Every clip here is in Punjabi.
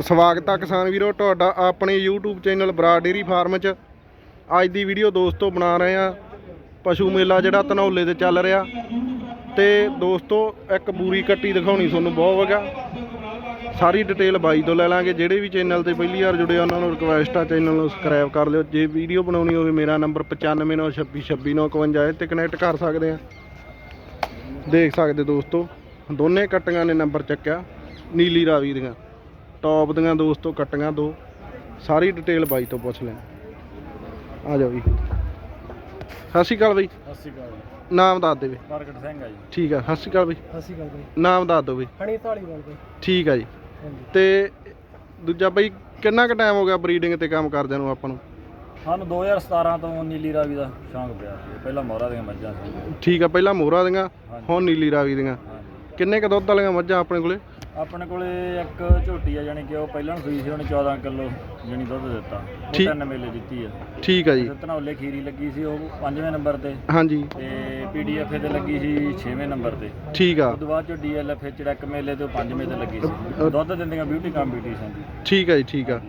ਸਵਾਗਤ ਆ ਕਿਸਾਨ ਵੀਰੋ, ਤੁਹਾਡਾ ਆਪਣੇ YouTube channel Brar dairy farm 'ਚ। ਅੱਜ ਦੀ ਵੀਡੀਓ ਦੋਸਤੋ ਬਣਾ ਰਹੇ ਆ। ਪਸ਼ੂ ਮੇਲਾ ਜਿਹੜਾ ਧਨੌਲੇ ਤੇ ਚੱਲ ਰਿਹਾ। ਤੇ ਦੋਸਤੋ, ਇੱਕ ਬੂਰੀ ਕੱਟੀ ਦਿਖਾਉਣੀ ਤੁਹਾਨੂੰ ਬਹੁਤ ਵਗਾ ਸਾਰੀ ਡਿਟੇਲ ਬਾਈ ਤੋਂ ਲੈ ਲਾਂਗੇ। ਜਿਹੜੇ ਵੀ ਚੈਨਲ ਤੇ ਪਹਿਲੀ ਵਾਰ ਜੁੜੇ ਆ, ਉਹਨਾਂ ਨੂੰ ਰਿਕਵੈਸਟ ਆ ਚੈਨਲ ਨੂੰ ਸਬਸਕ੍ਰਾਈਬ ਕਰ ਲਿਓ। ਜੇ ਵੀਡੀਓ ਬਣਾਉਣੀ ਹੋਵੇ, ਮੇਰਾ ਨੰਬਰ 9596262951 ਤੇ ਕਨੈਕਟ ਕਰ ਸਕਦੇ ਆ। ਦੇਖ ਸਕਦੇ ਦੋਸਤੋ, ਦੋਨੇ ਕੱਟੀਆਂ ਨੇ ਨੰਬਰ ਚੱਕਿਆ। ਨੀਲੀ ਰਾਵੀ ਦੀਆਂ। ਟੌਪ ਦੀਆਂ ਦੋਸਤੋ ਕੱਟੀਆਂ ਦੋ ਸਾਰੀ ਡਿਟੇਲ ਬਾਈ ਤੋਂ ਪੁੱਛ ਲੈਣ। ਆ ਜਾਓ ਜੀ। ਸਤਿ ਸ਼੍ਰੀ ਅਕਾਲ ਬਾਈ। ਸਤਿ ਸ਼੍ਰੀ ਅਕਾਲ ਨਾਮ ਦੱਸ ਦੇ ਬਈ ਪ੍ਰਗਟ ਸਿੰਘ ਆ ਜੀ। ਠੀਕ ਆ ਸਤਿ ਸ਼੍ਰੀ ਅਕਾਲ ਬਾਈ। ਸਤਿ ਸ਼੍ਰੀ ਅਕਾਲ ਬਾਈ। ਨਾਮ ਦੱਸ ਦਿਓ ਬਈ। ਹਣੀ ਢਾਲੀਵਾਲ ਬਾਈ। ਠੀਕ ਆ ਜੀ। ਹਾਂਜੀ। ਤੇ ਦੂਜਾ ਬਾਈ ਕਿੰਨਾ ਕੁ ਟਾਈਮ ਹੋ ਗਿਆ ਬਰੀਡਿੰਗ ਤੇ ਕੰਮ ਕਰਦਿਆਂ ਨੂੰ ਆਪਾਂ ਨੂੰ? ਸਾਨੂੰ 2017 ਤੋਂ ਨੀਲੀ ਰਾਵੀ ਦਾ ਸ਼ੌਂਕ ਪਿਆ। ਸੀ ਪਹਿਲਾਂ ਮੋਹਰਾ ਦੀਆਂ ਮੱਝਾਂ ਸੀ। ਠੀਕ ਆ ਪਹਿਲਾਂ ਮੋਹਰਾ ਦੀਆਂ। ਹੁਣ ਨੀਲੀ ਰਾਵੀ ਦੀਆਂ। ਕਿੰਨੇ ਕ ਦੁੱਧ ਵਾਲੀਆਂ ਮੱਝਾਂ ਆਪਣੇ ਕੋਲੇ? ਆਪਣੇ ਕੋਲੇ ਇੱਕ ਝੋਟੀ ਆ ਜਾਣੀ ਕਿ ਉਹ ਪਹਿਲਾਂ ਨੂੰ ਸੂਈ ਸੀ ਉਹਨੇ 14 ਕਿਲੋ ਜਾਣੀ ਦੁੱਧ ਦਿੱਤਾ। ਉਹ ਠੀਕ। ਤਿੰਨ ਮੇਲੇ ਦਿੱਤੀ ਆ। ਠੀਕ ਆ ਜੀ। ਤੇ ਧਨੌਲੇ ਖੀਰੀ ਲੱਗੀ ਸੀ ਉਹ ਪੰਜਵੇਂ ਨੰਬਰ ਤੇ। ਹਾਂਜੀ। ਤੇ ਪੀਡੀਐਫ ਤੇ ਲੱਗੀ ਸੀ 6ਵੇਂ ਨੰਬਰ ਤੇ। ਠੀਕ ਆ। ਉਸ ਤੋਂ ਬਾਅਦ ਚ ਡੀਐਲਐਫ ਚੜਕ ਮੇਲੇ ਤੇ ਉਹ ਪੰਜਵੇਂ ਤੇ ਲੱਗੀ ਸੀ। ਦੁੱਧ ਦਿੰਦੀਆਂ ਬਿਊਟੀ ਕੰਪੀਟੀਸ਼ਨ ਦੀ। ਠੀਕ ਆ ਜੀ ਠੀਕ ਆ।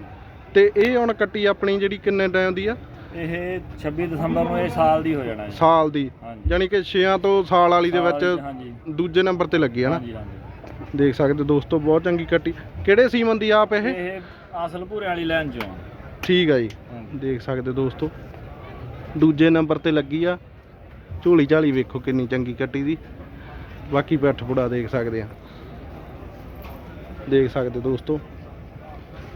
ਤੇ ਇਹ ਹੁਣ ਕੱਟੀ ਆਪਣੀ ਜਿਹੜੀ ਕਿੰਨੇ ਟਾਈਮ ਦੀ ਆ? ਇਹ 26 ਦਸੰਬਰ ਨੂੰ ਇਹ ਸਾਲ ਦੀ ਹੋ ਜਾਣਾ ਜੀ। ਸਾਲ ਦੀ। ਹਾਂਜੀ। ਯਾਨੀ ਕਿ 6 ਤੋਂ ਸਾਲ ਵਾਲੀ ਦੇ ਵਿੱਚ ਹਾਂਜੀ। ਦੂਜੇ ਨੰਬਰ ਤੇ ਲੱਗੀ ਆ ਨਾ? ਹਾਂਜੀ ਹਾਂਜੀ। ਦੇਖ ਸਕਦੇ ਦੋਸਤੋ ਬਹੁਤ ਚੰਗੀ ਕੱਟੀ। ਕਿਹੜੇ ਸੀਮਨ ਦੀ ਆਪ ਇਹ? ਇਹ ਅਸਲ ਭੂਰੇ ਵਾਲੀ ਲਾਈਨ ਚੋਂ ਆ। ਠੀਕ ਆ ਜੀ। ਹਾਂਜੀ। ਦੇਖ ਸਕਦੇ ਦੋਸਤੋ। ਦੂਜੇ ਨੰਬਰ ਤੇ ਲੱਗੀ ਆ। ਝੋਲੀ ਝਾਲੀ ਵੇਖੋ ਕਿੰਨੀ ਚੰਗੀ ਕੱਟੀ ਦੀ। ਬਾਕੀ ਪੈਠ ਪੁੜਾ ਦੇਖ ਸਕਦੇ ਆ। ਦੇਖ ਸਕਦੇ ਦੋਸਤੋ।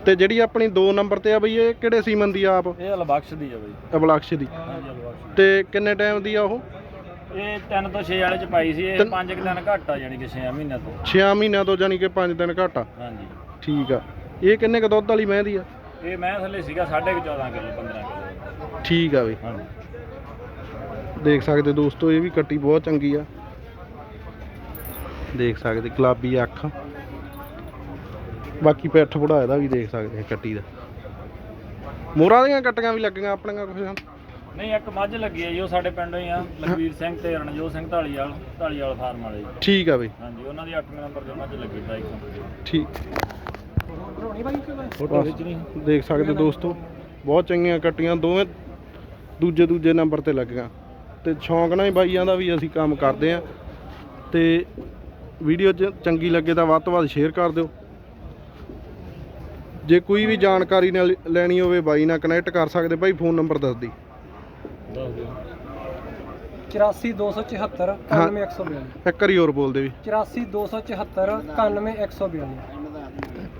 ਤੇ ਜਿਹੜੀ ਆਪਣੀ 2 ਨੰਬਰ ਤੇ ਆ ਬਈ ਇਹ ਕਿਹੜੇ ਸੀਮਨ ਦੀ ਆ ਆਪ? ਇਹ ਅਲਬਖਸ਼ ਦੀ ਆ ਬਈ। ਅਬਲਕਸ਼ ਦੀ। ਹਾਂਜੀ ਅਲਬਖਸ਼ ਤੇ ਕਿੰਨੇ ਟਾਈਮ ਦੀ ਆ ਉਹ? ਇਹ 3 ਤੋਂ 6 ਵਾਲੇ ਚ ਪਾਈ ਸੀ ਇਹ ਤਿੰਨ- 5 ਕਿ ਦਿਨ ਘੱਟ ਆ ਯਾਨੀ ਕਿ 6 ਮਹੀਨਿਆਂ ਤੋਂ। 6 ਮਹੀਨਿਆਂ ਤੋਂ ਜਾਨੀ ਕਿ 5 ਦਿਨ ਘੱਟ ਹਾਂਜੀ। ਠੀਕ ਆ। ਇਹ ਕਿੰਨੇ ਕ ਦੁੱਧ ਵਾਲੀ ਮਹਿੰਦੀ ਆ? ਇਹ ਮੈਂ ਥੱਲੇ ਸੀਗਾ 14.5 ਕਿਲੋ 15 ਕਿਲੋ। ਠੀਕ ਆ ਬਈ ਹਾਂਜੀ। ਦੇਖ ਸਕਦੇ ਦੋਸਤੋ ਇਹ ਵੀ ਕੱਟੀ ਬਹੁਤ ਚੰਗੀ ਆ। ਦੇਖ ਸਕਦੇ ਗੁਲਾਬੀ ਅੱਖ। ਬਾਕੀ ਪਿੱਠ ਪੁੜਾ ਇਹਦਾ ਵੀ ਦੇਖ ਸਕਦੇ ਆ ਕੱਟੀ ਦਾ। ਮੋਹਰਾਂ ਦੀਆਂ ਕੱਟੀਆਂ ਵੀ ਲੱਗੀਆਂ ਆਪਣੀਆਂ ਕੁਛ। ਨਹੀਂ ਇੱਕ ਮੱਝ ਲੱਗੀ ਹੈ ਜੀ ਉਹ ਸਾਡੇ ਪਿੰਡੋਂ ਹੀ ਆ ਲਖਵੀਰ ਸਿੰਘ ਤੇ ਰਣਜੋਤ ਸਿੰਘ ਢਾਲੀਵਾਲ ਢਾਲੀਵਾਲ ਫਾਰਮ ਵਾਲੇ ਜੀ। ਠੀਕ ਆ ਬਈ। ਹਾਂਜੀ ਉਹਨਾਂ ਦੀ 8ਵੇਂ ਨੰਬਰ ਤੇ ਮੱਝ ਲੱਗੀ ਇੱਕ ਠੀਕ। ਫੋਟੋ ਖਿੱਚਣੀ। ਦੇਖ ਸਕਦੇ ਦੋਸਤੋ ਬਹੁਤ ਚੰਗੀਆਂ ਕੱਟੀਆਂ ਦੋਵੇਂ ਦੂਜੇ ਦੂਜੇ ਨੰਬਰ ਤੇ ਲੱਗੀਆਂ। ਤੇ ਸ਼ੌਂਕ ਨਾਲ ਹੀ ਬਾਈਆਂ ਦਾ ਵੀ ਅਸੀਂ ਕੰਮ ਕਰਦੇ ਆ ਤੇ ਵੀਡੀਓ ਚ ਚੰਗੀ ਲੱਗੇ ਤਾਂ ਵੱਧ ਤੋਂ ਵੱਧ ਸ਼ੇਅਰ ਕਰ ਦਿਓ। ਜੇ ਕੋਈ ਵੀ ਜਾਣਕਾਰੀ ਨਾਲ ਲੈਣੀ ਹੋਵੇ ਬਾਈ ਨਾਲ ਕਨੈਕਟ ਕਰ ਸਕਦੇ ਬਾਈ ਫੋਨ ਨੰਬਰ ਦੱਸ ਦੀ। ਦੱਸ ਦਿਓ 84274 91142 ਇੱਕ ਵਾਰੀ ਹੋਰ ਬੋਲਦੇ ਵੀ। 84274 91142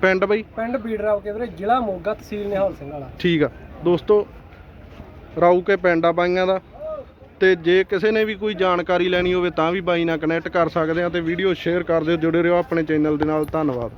ਪਿੰਡ ਬਾਈ? ਪਿੰਡ ਬੀੜਰਾਵ ਕੇ ਵੀਰੇ ਜ਼ਿਲ੍ਹਾ ਮੋਗਾ ਤਹਿਸੀਲ ਨਿਹਾਲ ਸਿੰਘ ਵਾਲਾ। ਠੀਕ ਆ। ਦੋਸਤੋ ਰਾਊ ਕੇ ਪਿੰਡ ਆ ਬਾਈਆਂ ਦਾ। ਤੇ ਜੇ ਕਿਸੇ ਨੇ ਵੀ ਕੋਈ ਜਾਣਕਾਰੀ ਲੈਣੀ ਹੋਵੇ ਤਾਂ ਵੀ ਬਾਈ ਨਾਲ ਕਨੈਕਟ ਕਰ ਸਕਦੇ ਆ ਤੇ ਵੀਡੀਓ ਸ਼ੇਅਰ ਕਰ ਦਿਓ। ਜੁੜੇ ਰਹੋ ਆਪਣੇ ਚੈਨਲ ਦੇ ਨਾਲ। ਧੰਨਵਾਦ।